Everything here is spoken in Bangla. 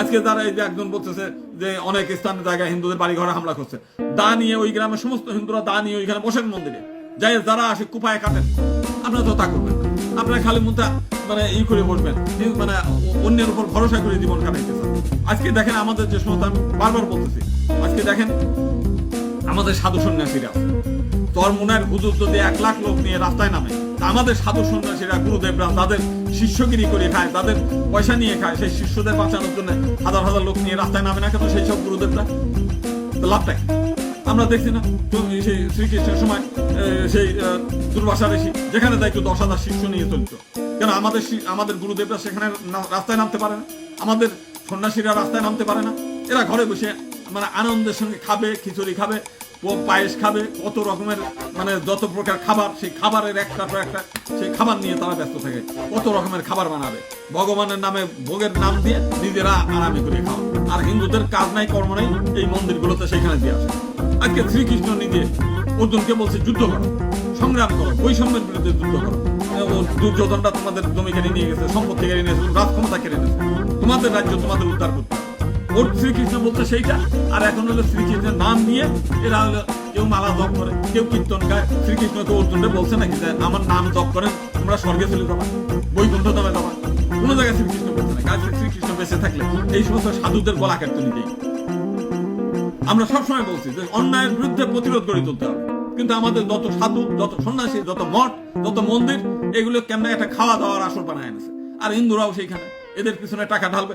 আজকে তারা এই যে একজন বলতেছে যে অনেক স্থানের জায়গায় হিন্দুদের বাড়ি ঘরে হামলা করছে। দা নিয়ে ওই গ্রামের সমস্ত হিন্দুরা দা নিয়ে ওইখানে বসেন মন্দিরে। যাই যারা আসে কুপায় কাটেন আপনারা তো তা করবেন। আপনারা খালি মুদ্রা মানে ই করে বসবেন। মানে অন্যের উপর ভরসা করে জীবন কাটাইতেছেন। আজকে দেখেন আমাদের যে সমস্ত, আমি বারবার বলতেছি, আজকে দেখেন আমাদের সাধু সন্ন্যাসীরা। তোর মনের হুজুর যদি এক লাখ লোক নিয়ে রাস্তায় নামে। আমাদের সাধু সন্ন্যাসীরা গুরুদেবরা তাদের শিষ্যগিরি করে খায়, তাদের পয়সা নিয়ে খায়, সেই শিষ্যদের বাঁচানোর জন্য হাজার হাজার লোক নিয়ে রাস্তায় নামে না কেন সেই সব গুরুদেবরা? লাভটা কি? আমরা দেখছি না সেই শ্রীকৃষ্ণের সময় সেই দুর্বাসা ঋষি, যেখানে একটু দশ হাজার শিষ্য নিয়ে চলত। কেন আমাদের আমাদের গুরুদেবরা সেখানে রাস্তায় নামতে পারে না? আমাদের সন্ন্যাসীরা রাস্তায় নামতে পারে না? এরা ঘরে বসে মানে আনন্দের সঙ্গে খাবে, খিচুড়ি খাবে প- পায়েস খাবে, কত রকমের মানে যত প্রকার খাবার, সেই খাবারের একটা একটা, সেই খাবার নিয়ে তারা ব্যস্ত থাকে। কত রকমের খাবার বানাবে। ভগবানের নামে ভোগের নাম দিয়ে নিজেরা আরামে করে খাওয়া। আর হিন্দুদের কাজ নাই, কর্ম নাই, এই মন্দিরগুলোতে সেখানে দিয়ে আসে। আজকে শ্রীকৃষ্ণ নিজে অর্জুনকে বলছে, যুদ্ধ করো, সংগ্রাম করো, বৈষম্যের বিরুদ্ধে যুদ্ধ করো। দুর্যোধনটা তোমাদের জমি কেড়ে নিয়ে গেছে, সম্পত্তি কেড়ে নিয়েছে রাজ ক্ষমতা কেড়ে নিয়েছে। তোমাদের রাজ্য তোমাদের উদ্ধার করতে। ওর শ্রীকৃষ্ণ বলছে সেইটা। আর এখন হলো শ্রীকৃষ্ণের নাম নিয়ে এরা হলো কেউ মালা জপ করে, কেউ কীর্তন গায়। শ্রীকৃষ্ণকে অর্জুনকে বলছে নাকি যে আমার নাম জপ করেন তোমরা স্বর্গে চলে যাবা। বৈকুণ্ঠ নামে যাবা। কোনো জায়গায় শ্রীকৃষ্ণ বলছে না। আজকে শ্রীকৃষ্ণ বেঁচে থাকলে এই সমস্ত সাধুদের গলা কাটতে নিতেই আমরা সবসময় বলছি যে অন্যায়ের বিরুদ্ধে প্রতিরোধ গড়ে তুলতে হবে। কিন্তু আমাদের যত সাধু, যত সন্ন্যাসী, যত মঠ, যত মন্দির, এগুলো কেমন একটা খাওয়া দাওয়ার আসর বানায় এনেছে। আর হিন্দুরাও সেইখানে। এদের পিছনে টাকা ঢালবে।